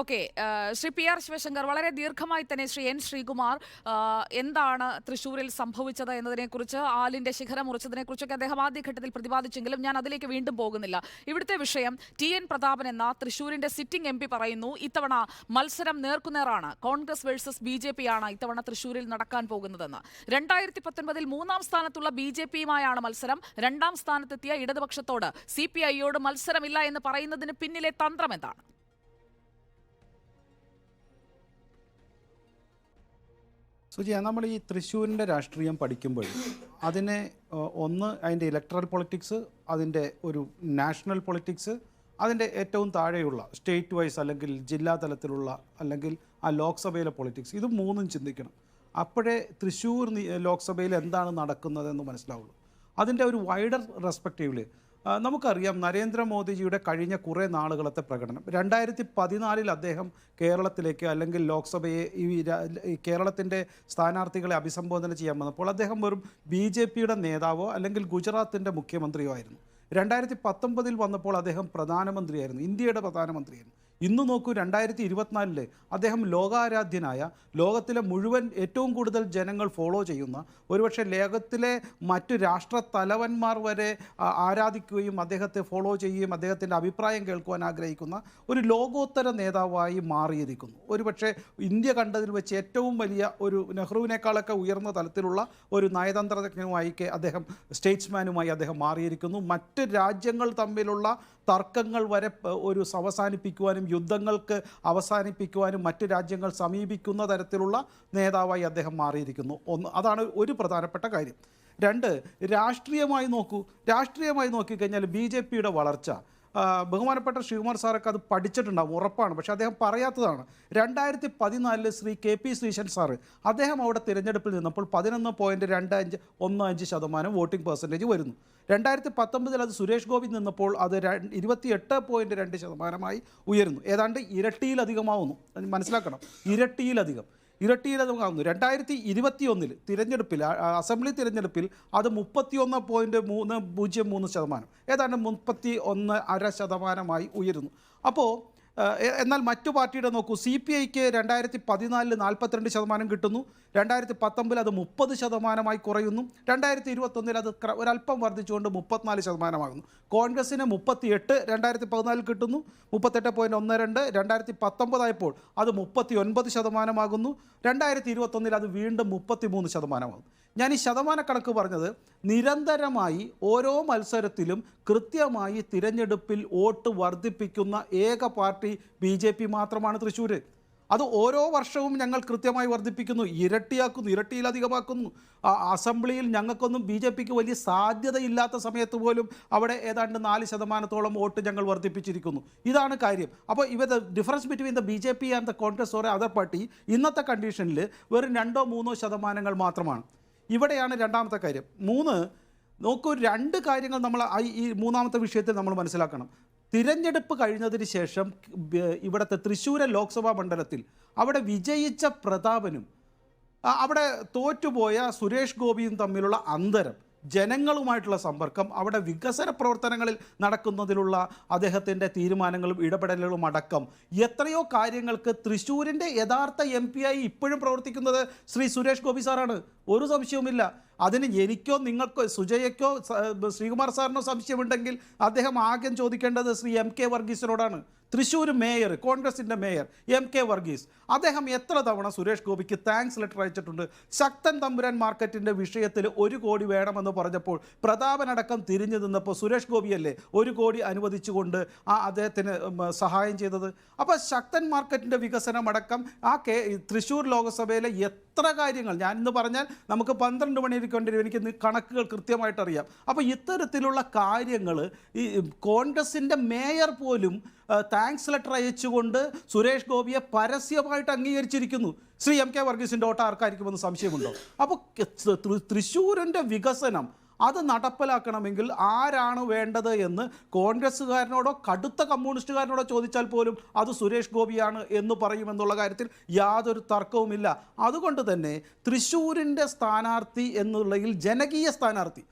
Okay Shri P R Sivasankar വളരെ ദീർഘമായി തന്നെ ശ്രീ എൻ ശ്രീകുമാർ എന്താണ് തൃശ്ശൂരിൽ സംഭവിച്ചത് എന്നതിനെക്കുറിച്ച് ആലിന്റെ ശിഖരം മുറിച്ചതിനെക്കുറിച്ചൊക്കെ അദ്ദേഹം ആദ്യഘട്ടത്തിൽ പ്രതിപാദിച്ചെങ്കിലും ഞാൻ അതിലേക്ക് വീണ്ടും പോകുന്നില്ല. ഇവിടുത്തെ വിഷയം ടി എൻ പ്രതാപൻ എന്ന തൃശൂരിന്റെ സിറ്റിംഗ് എം പറയുന്നു ഇത്തവണ മത്സരം നേർക്കുനേറാണ്. Congress versus B J P ആണ് ഇത്തവണ തൃശ്ശൂരിൽ നടക്കാൻ പോകുന്നതെന്ന്. രണ്ടായിരത്തി പത്തൊൻപതിൽ മൂന്നാം സ്ഥാനത്തുള്ള ബി ജെ പിയുമായാണ് മത്സരം. രണ്ടാം സ്ഥാനത്തെത്തിയ ഇടതുപക്ഷത്തോട് സി പി ഐയോട് മത്സരമില്ല എന്ന് പറയുന്നതിന് പിന്നിലെ തന്ത്രം എന്താണ്? സുജി നമ്മൾ ഈ തൃശ്ശൂരിന്റെ രാഷ്ട്രീയം പഠിക്കുമ്പോൾ അതിനെ ഒന്ന് അതിന്റെ ഇലക്ട്രൽ പൊളിറ്റിക്സ് അതിന്റെ ഒരു നാഷണൽ പൊളിറ്റിക്സ് അതിന്റെ ഏറ്റവും താഴെയുള്ള സ്റ്റേറ്റ് വൈസ് അല്ലെങ്കിൽ ജില്ലാ തലത്തിലുള്ള അല്ലെങ്കിൽ ആ ലോക്സഭയിലെ പൊളിറ്റിക്സ് ഇത് മൂന്നും ചിന്തിക്കണം. അപ്പോഴേ തൃശ്ശൂർ ലോക്സഭയിൽ എന്താണ് നടക്കുന്നതെന്ന് മനസ്സിലാവുള്ളൂ. അതിന്റെ ഒരു വൈഡർ റെസ്പെക്റ്റീവിൽ നമുക്കറിയാം നരേന്ദ്രമോദിജിയുടെ കഴിഞ്ഞ കുറേ നാളുകളത്തെ പ്രകടനം. രണ്ടായിരത്തി പതിനാലിൽ അദ്ദേഹം കേരളത്തിലേക്ക് അല്ലെങ്കിൽ ലോക്സഭയെ ഈ കേരളത്തിന്റെ സ്ഥാനാർത്ഥികളെ അഭിസംബോധന ചെയ്യാൻ വന്നപ്പോൾ അദ്ദേഹം വെറും ബി ജെ പിയുടെ നേതാവോ അല്ലെങ്കിൽ ഗുജറാത്തിന്റെ മുഖ്യമന്ത്രിയോ ആയിരുന്നു. രണ്ടായിരത്തി പത്തൊമ്പതിൽ വന്നപ്പോൾ അദ്ദേഹം പ്രധാനമന്ത്രിയായിരുന്നു ഇന്ത്യയുടെ പ്രധാനമന്ത്രിയായിരുന്നു. ഇന്ന് നോക്കൂ രണ്ടായിരത്തി ഇരുപത്തിനാലിലെ അദ്ദേഹം ലോകാരാധ്യനായ ലോകത്തിലെ മുഴുവൻ ഏറ്റവും കൂടുതൽ ജനങ്ങൾ ഫോളോ ചെയ്യുന്ന ഒരുപക്ഷെ ലോകത്തിലെ മറ്റു രാഷ്ട്ര തലവന്മാർ വരെ ആരാധിക്കുകയും അദ്ദേഹത്തെ ഫോളോ ചെയ്യുകയും അദ്ദേഹത്തിന്റെ അഭിപ്രായം കേൾക്കുവാൻ ആഗ്രഹിക്കുന്ന ഒരു ലോകോത്തര നേതാവായി മാറിയിരിക്കുന്നു. ഒരുപക്ഷെ ഇന്ത്യ കണ്ടതിൽ വെച്ച് ഏറ്റവും വലിയ ഒരു നെഹ്റുവിനേക്കാളൊക്കെ ഉയർന്ന തലത്തിലുള്ള ഒരു നയതന്ത്രജ്ഞനുമായി അദ്ദേഹം സ്റ്റേറ്റ്സ്മാനുമായി അദ്ദേഹം മാറിയിരിക്കുന്നു. മറ്റ് രാജ്യങ്ങൾ തമ്മിലുള്ള തർക്കങ്ങൾ വരെ ഒരു അവസാനിപ്പിക്കുവാനും യുദ്ധങ്ങൾക്ക് അവസാനിപ്പിക്കുവാനും മറ്റ് രാജ്യങ്ങൾ സമീപിക്കുന്ന തരത്തിലുള്ള നേതാവായി അദ്ദേഹം മാറിയിരിക്കുന്നു. ഒന്ന് അതാണ് ഒരു പ്രധാനപ്പെട്ട കാര്യം. രണ്ട് രാഷ്ട്രീയമായി നോക്കൂ. രാഷ്ട്രീയമായി നോക്കിക്കഴിഞ്ഞാൽ ബി ജെ പിയുടെ വളർച്ച ബഹുമാനപ്പെട്ട ശിവകുമാർ സാറൊക്കെ അത് പഠിച്ചിട്ടുണ്ടാവും ഉറപ്പാണ്. പക്ഷേ അദ്ദേഹം പറയാത്തതാണ് രണ്ടായിരത്തി പതിനാലിൽ Shri K P Sreesan sir അദ്ദേഹം അവിടെ തിരഞ്ഞെടുപ്പിൽ നിന്നപ്പോൾ പതിനൊന്ന് പോയിന്റ് രണ്ട് അഞ്ച് ഒന്ന് അഞ്ച് ശതമാനം വോട്ടിംഗ് പെർസെന്റേജ് വരുന്നു. രണ്ടായിരത്തി പത്തൊമ്പതിൽ അത് സുരേഷ് ഗോപി നിന്നപ്പോൾ അത് ഇരുപത്തി എട്ട് പോയിന്റ് രണ്ട് ശതമാനമായി ഉയരുന്നു. ഏതാണ്ട് ഇരട്ടിയിലധികമാവുന്നു. മനസ്സിലാക്കണം ഇരട്ടിയിലധികം. ഇരട്ടിയിലധികമാകുന്നു രണ്ടായിരത്തി ഇരുപത്തി ഒന്നിൽ തിരഞ്ഞെടുപ്പിൽ അസംബ്ലി തിരഞ്ഞെടുപ്പിൽ അത് മുപ്പത്തിയൊന്ന് പോയിന്റ് മൂന്ന് പൂജ്യം മൂന്ന് ശതമാനം. ഏതാണ്ട് മുപ്പത്തി ഒന്ന് അര ശതമാനമായി ഉയരുന്നു. അപ്പോൾ എന്നാൽ മറ്റു പാർട്ടിയുടെ നോക്കൂ സി പി ഐക്ക് രണ്ടായിരത്തി പതിനാലിൽ നാൽപ്പത്തിരണ്ട് ശതമാനം കിട്ടുന്നു രണ്ടായിരത്തി പത്തൊമ്പതിൽ അത് മുപ്പത് ശതമാനമായി കുറയുന്നു രണ്ടായിരത്തി ഇരുപത്തൊന്നിൽ അത് ഒരല്പം വർദ്ധിച്ചുകൊണ്ട് മുപ്പത്തിനാല് ശതമാനമാകുന്നു. കോൺഗ്രസിന് മുപ്പത്തിയെട്ട് രണ്ടായിരത്തി പതിനാലിൽ കിട്ടുന്നു മുപ്പത്തെട്ട് പോയിന്റ് ഒന്ന് രണ്ട് രണ്ടായിരത്തി പത്തൊമ്പതായപ്പോൾ അത് മുപ്പത്തി ഒൻപത് ശതമാനമാകുന്നു രണ്ടായിരത്തി ഇരുപത്തൊന്നിൽ അത് വീണ്ടും മുപ്പത്തി മൂന്ന് ശതമാനമാകും ഞാൻ ഈ ശതമാനക്കണക്ക് പറഞ്ഞത് നിരന്തരമായി ഓരോ മത്സരത്തിലും കൃത്യമായി തിരഞ്ഞെടുപ്പിൽ വോട്ട് വർദ്ധിപ്പിക്കുന്ന ഏക പാർട്ടി ബി ജെ പി മാത്രമാണ് തൃശ്ശൂർ അത് ഓരോ വർഷവും ഞങ്ങൾ കൃത്യമായി വർദ്ധിപ്പിക്കുന്നു ഇരട്ടിയാക്കുന്നു ഇരട്ടിയിലധികമാക്കുന്നു. അസംബ്ലിയിൽ ഞങ്ങൾക്കൊന്നും ബി ജെ പിക്ക് വലിയ സാധ്യതയില്ലാത്ത സമയത്ത് പോലും അവിടെ ഏതാണ്ട് നാല് ശതമാനത്തോളം വോട്ട് ഞങ്ങൾ വർദ്ധിപ്പിച്ചിരിക്കുന്നു. ഇതാണ് കാര്യം. അപ്പോൾ ഇവ the difference between the B J P and the Congress or other party ഇന്നത്തെ കണ്ടീഷനിൽ വെറും രണ്ടോ മൂന്നോ ശതമാനങ്ങൾ മാത്രമാണ്. ഇവിടെയാണ് രണ്ടാമത്തെ കാര്യം. മൂന്ന് നോക്കൂ രണ്ട് കാര്യങ്ങൾ നമ്മൾ ഈ മൂന്നാമത്തെ വിഷയത്തിൽ നമ്മൾ മനസ്സിലാക്കണം. തിരഞ്ഞെടുപ്പ് കഴിഞ്ഞതിന് ശേഷം ഇവിടുത്തെ തൃശ്ശൂര ലോക്സഭാ മണ്ഡലത്തിൽ അവിടെ വിജയിച്ച പ്രതാപനും അവിടെ തോറ്റുപോയ സുരേഷ് ഗോപിയും തമ്മിലുള്ള അന്തരം ജനങ്ങളുമായിട്ടുള്ള സമ്പർക്കം അവിടെ വികസന പ്രവർത്തനങ്ങളിൽ നടക്കുന്നതിലുള്ള അദ്ദേഹത്തിന്റെ തീരുമാനങ്ങളും ഇടപെടലുകളും അടക്കം. എത്രയോ കാര്യങ്ങൾക്ക് തൃശ്ശൂരിന്റെ യഥാർത്ഥ എം ആയി ഇപ്പോഴും പ്രവർത്തിക്കുന്നത് ശ്രീ സുരേഷ് ഗോപി സാറാണ്. ഒരു സംശയവുമില്ല. അതിന് എനിക്കോ നിങ്ങൾക്കോ സുജയക്കോ ശ്രീകുമാർ സാറിനോ സംശയമുണ്ടെങ്കിൽ അദ്ദേഹം ആദ്യം ചോദിക്കേണ്ടത് ശ്രീ എം കെ വർഗീസിനോടാണ്. തൃശ്ശൂർ മേയർ കോൺഗ്രസിന്റെ മേയർ എം കെ വർഗീസ്. അദ്ദേഹം എത്ര തവണ സുരേഷ് ഗോപിക്ക് താങ്ക്സ് ലെറ്റർ അയച്ചിട്ടുണ്ട്? ശക്തൻ തമ്പുരാൻ മാർക്കറ്റിന്റെ വിഷയത്തിൽ ഒരു കോടി വേണമെന്ന് പറഞ്ഞപ്പോൾ പ്രതാപനടക്കം തിരിഞ്ഞു നിന്നപ്പോൾ സുരേഷ് ഗോപിയല്ലേ ഒരു കോടി അനുവദിച്ചുകൊണ്ട് ആ അദ്ദേഹത്തിന് സഹായം ചെയ്തത്? അപ്പോൾ ശക്തൻ മാർക്കറ്റിന്റെ വികസനം അടക്കം ആ കെ തൃശ്ശൂർ ലോകസഭയിലെ എത്ര കാര്യങ്ങൾ ഞാൻ ഇന്ന് പറഞ്ഞാൽ നമുക്ക് പന്ത്രണ്ട് മണിയിരിക്കേണ്ടി വരും എനിക്ക് കണക്കുകൾ കൃത്യമായിട്ടറിയാം. അപ്പോൾ ഇത്തരത്തിലുള്ള കാര്യങ്ങൾ ഈ കോൺഗ്രസിന്റെ മേയർ പോലും താങ്ക്സ് ലെറ്റർ അയച്ചുകൊണ്ട് സുരേഷ് ഗോപിയെ പരസ്യമായിട്ട് അംഗീകരിച്ചിരിക്കുന്നു. ശ്രീ എം കെ വർഗീസിന്റെ ഓട്ട ആർക്കായിരിക്കുമെന്ന് സംശയമുണ്ടോ? അപ്പോൾ തൃശ്ശൂരിന്റെ വികസനം അത് നടപ്പിലാക്കണമെങ്കിൽ ആരാണ് വേണ്ടത് എന്ന് കോൺഗ്രസ്സുകാരനോടോ കടുത്ത കമ്മ്യൂണിസ്റ്റുകാരനോടോ ചോദിച്ചാൽ പോലും അത് സുരേഷ് ഗോപിയാണ് എന്ന് പറയുമെന്നുള്ള കാര്യത്തിൽ യാതൊരു തർക്കവുമില്ല. അതുകൊണ്ട് തന്നെ തൃശ്ശൂരിന്റെ സ്ഥാനാർത്ഥി എന്നുള്ളതിൽ ജനകീയ സ്ഥാനാർത്ഥി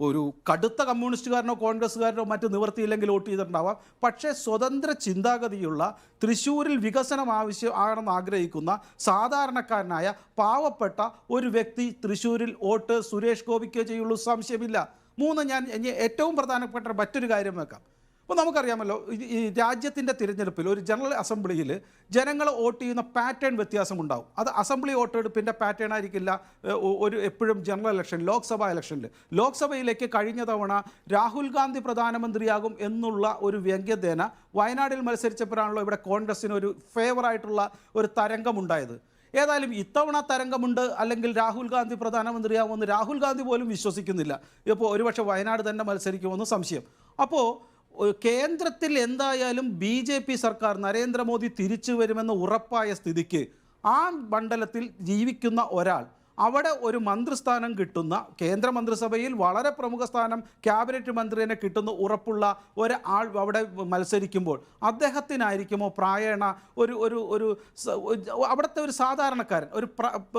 ഒരു കടുത്ത കമ്മ്യൂണിസ്റ്റുകാരനോ കോൺഗ്രസ്സുകാരനോ മറ്റ് നിവൃത്തിയില്ലെങ്കിൽ വോട്ട് ചെയ്തിട്ടുണ്ടാവാം പക്ഷേ സ്വതന്ത്ര ചിന്താഗതിയുള്ള തൃശ്ശൂരിൽ വികസനം ആവശ്യം ആണെന്ന് ആഗ്രഹിക്കുന്ന സാധാരണക്കാരനായ പാവപ്പെട്ട ഒരു വ്യക്തി തൃശ്ശൂരിൽ വോട്ട് സുരേഷ് ഗോപിക്കോ ചെയ്യുള്ളൂ സംശയമില്ല. മൂന്ന് ഞാൻ ഏറ്റവും പ്രധാനപ്പെട്ട മറ്റൊരു കാര്യം വെക്കാം. അപ്പോൾ നമുക്കറിയാമല്ലോ ഈ- രാജ്യത്തിന്റെ തിരഞ്ഞെടുപ്പിൽ ഒരു ജനറൽ അസംബ്ലിയിൽ ജനങ്ങൾ വോട്ട് ചെയ്യുന്ന പാറ്റേൺ വ്യത്യാസം ഉണ്ടാവും അത് അസംബ്ലി വോട്ടെടുപ്പിന്റെ പാറ്റേൺ ആയിരിക്കില്ല. ഒരു എപ്പോഴും ജനറൽ ഇലക്ഷൻ ലോക്സഭാ ഇലക്ഷനിൽ. ലോക്സഭയിലേക്ക് കഴിഞ്ഞ തവണ രാഹുൽ ഗാന്ധി പ്രധാനമന്ത്രിയാകും എന്നുള്ള ഒരു വ്യംഗ്യതേന വയനാടിൽ മത്സരിച്ചപ്പോഴാണല്ലോ ഇവിടെ കോൺഗ്രസ്സിന് ഒരു ഫേവറായിട്ടുള്ള ഒരു തരംഗമുണ്ടായത്. ഏതായാലും ഇത്തവണ തരംഗമുണ്ട് അല്ലെങ്കിൽ രാഹുൽ ഗാന്ധി പ്രധാനമന്ത്രിയാവുമെന്ന് രാഹുൽ ഗാന്ധി പോലും വിശ്വസിക്കുന്നില്ല. ഇപ്പോൾ ഒരുപക്ഷെ വയനാട് തന്നെ മത്സരിക്കുമെന്ന് സംശയം. അപ്പോൾ കേന്ദ്രത്തിൽ എന്തായാലും ബി ജെ പി സർക്കാർ നരേന്ദ്രമോദി തിരിച്ചു വരുമെന്ന് ഉറപ്പായ സ്ഥിതിക്ക് ആ മണ്ഡലത്തിൽ ജീവിക്കുന്ന ഒരാൾ അവിടെ ഒരു മന്ത്രിസ്ഥാനം കിട്ടുന്ന കേന്ദ്ര മന്ത്രിസഭയിൽ വളരെ പ്രമുഖ സ്ഥാനം ക്യാബിനറ്റ് മന്ത്രിനെ കിട്ടുന്ന ഉറപ്പുള്ള ഒരാൾ അവിടെ മത്സരിക്കുമ്പോൾ അദ്ദേഹത്തിനായിരിക്കുമോ പ്രായണ ഒരു ഒരു ഒരു അവിടുത്തെ ഒരു സാധാരണക്കാരൻ ഒരു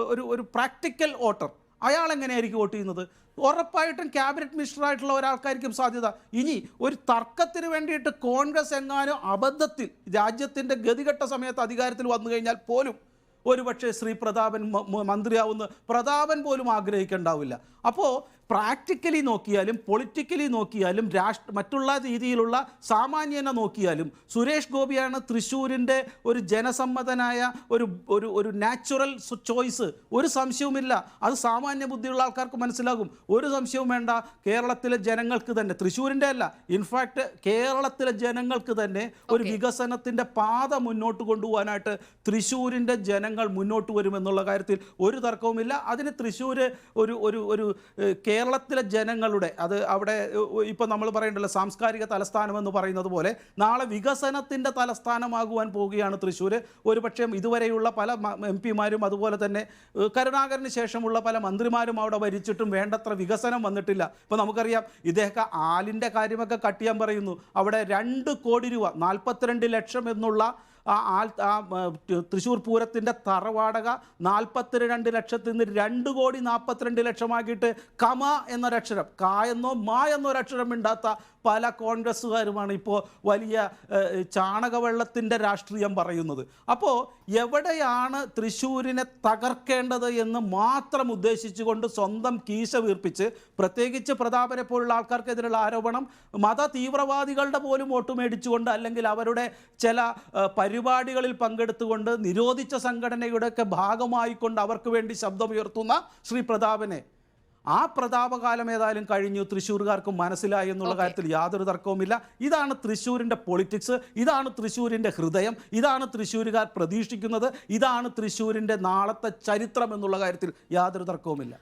ഒരു ഒരു പ്രാക്ടിക്കൽ വോട്ടർ? അയാൾ എങ്ങനെയായിരിക്കും വോട്ട് ചെയ്യുന്നത്? ഉറപ്പായിട്ടും ക്യാബിനറ്റ് മിനിസ്റ്ററായിട്ടുള്ള ഒരാൾക്കായിരിക്കും സാധ്യത. ഇനി ഒരു തർക്കത്തിന് വേണ്ടിയിട്ട് കോൺഗ്രസ് എങ്ങാനും അബദ്ധത്തിൽ രാജ്യത്തിന്റെ ഗതികെട്ട സമയത്ത് അധികാരത്തിൽ വന്നു കഴിഞ്ഞാൽ പോലും ഒരുപക്ഷെ ശ്രീ പ്രതാപൻ മന്ത്രിയാവുന്ന പ്രതാപൻ പോലും ആഗ്രഹിക്കണ്ടാവില്ല. അപ്പോൾ പ്രാക്ടിക്കലി നോക്കിയാലും പൊളിറ്റിക്കലി നോക്കിയാലും രാഷ്ട്ര മറ്റുള്ള രീതിയിലുള്ള സാമാന്യനെ നോക്കിയാലും സുരേഷ് ഗോപിയാണ് തൃശ്ശൂരിന്റെ ഒരു ജനസമ്മതനായ ഒരു ഒരു ഒരു നാച്ചുറൽ ചോയ്സ് ഒരു സംശയവുമില്ല. അത് സാമാന്യ ബുദ്ധിയുള്ള ആൾക്കാർക്ക് മനസ്സിലാകും. ഒരു സംശയവും വേണ്ട. കേരളത്തിലെ ജനങ്ങൾക്ക് തന്നെ തൃശ്ശൂരിന്റെ അല്ല ഇൻഫാക്റ്റ് കേരളത്തിലെ ജനങ്ങൾക്ക് തന്നെ ഒരു വികസനത്തിന്റെ പാത മുന്നോട്ട് കൊണ്ടുപോകാനായിട്ട് തൃശ്ശൂരിന്റെ ജനങ്ങൾ മുന്നോട്ട് വരുമെന്നുള്ള കാര്യത്തിൽ ഒരു തർക്കവുമില്ല. അതിന് തൃശ്ശൂർ ഒരു ഒരു ഒരു കേരളത്തിലെ ജനങ്ങളുടെ അത് അവിടെ ഇപ്പം നമ്മൾ പറയണ്ടല്ലോ സാംസ്കാരിക തലസ്ഥാനം എന്ന് പറയുന്നത് പോലെ നാളെ വികസനത്തിന്റെ തലസ്ഥാനമാകുവാൻ പോവുകയാണ് തൃശ്ശൂർ ഒരുപക്ഷെ ഇതുവരെയുള്ള പല എം പിമാരും അതുപോലെ തന്നെ കരുണാകരന് ശേഷമുള്ള പല മന്ത്രിമാരും അവിടെ ഭരിച്ചിട്ടും വേണ്ടത്ര വികസനം വന്നിട്ടില്ല. ഇപ്പോൾ നമുക്കറിയാം ഇദ്ദേഹം ആലിന്റെ കാര്യമൊക്കെ കട്ടിയാൻ പറയുന്നു. അവിടെ രണ്ട് കോടി രൂപ നാൽപ്പത്തിരണ്ട് ലക്ഷം എന്നുള്ള ആ ആ, തൃശ്ശൂർ പൂരത്തിന്റെ തറവാടക നാൽപ്പത്തിരണ്ട് ലക്ഷത്തിൽ നിന്ന് രണ്ട് കോടി നാൽപ്പത്തിരണ്ട് ലക്ഷമാക്കിയിട്ട് കമ എന്നൊരക്ഷരം കാ എന്നോ മാ എന്നൊരക്ഷരം ഇണ്ടാത്ത പല കോൺഗ്രസ്സുകാരുമാണ് ഇപ്പോൾ വലിയ ചാണകവെള്ളത്തിന്റെ രാഷ്ട്രീയം പറയുന്നത്. അപ്പോൾ എവിടെയാണ് തൃശ്ശൂരിനെ തകർക്കേണ്ടത് എന്ന് മാത്രം ഉദ്ദേശിച്ചുകൊണ്ട് സ്വന്തം കീശ വീർപ്പിച്ച് പ്രത്യേകിച്ച് പ്രതാപനെ പോലുള്ള ആൾക്കാർക്കെതിരെയുള്ള ആരോപണം മത തീവ്രവാദികളുടെ പോലും വോട്ട് മേടിച്ചുകൊണ്ട് അല്ലെങ്കിൽ അവരുടെ ചില ഏഹ്, പരിപാടികളിൽ പങ്കെടുത്തുകൊണ്ട് നിരോധിച്ച സംഘടനയുടെയൊക്കെ ഭാഗമായിക്കൊണ്ട് അവർക്ക് വേണ്ടി ശബ്ദമുയർത്തുന്ന ശ്രീ പ്രതാപനെ. ആ പ്രതാപകാലം ഏതായാലും കഴിഞ്ഞു. തൃശ്ശൂർകാർക്ക് മനസ്സിലായി എന്നുള്ള കാര്യത്തിൽ യാതൊരു തർക്കവുമില്ല. ഇതാണ് തൃശ്ശൂരിന്റെ പൊളിറ്റിക്സ് ഇതാണ് തൃശ്ശൂരിന്റെ ഹൃദയം ഇതാണ് തൃശ്ശൂരുകാർ പ്രതീക്ഷിക്കുന്നത് ഇതാണ് തൃശ്ശൂരിന്റെ നാളത്തെ ചരിത്രം എന്നുള്ള കാര്യത്തിൽ യാതൊരു തർക്കവുമില്ല.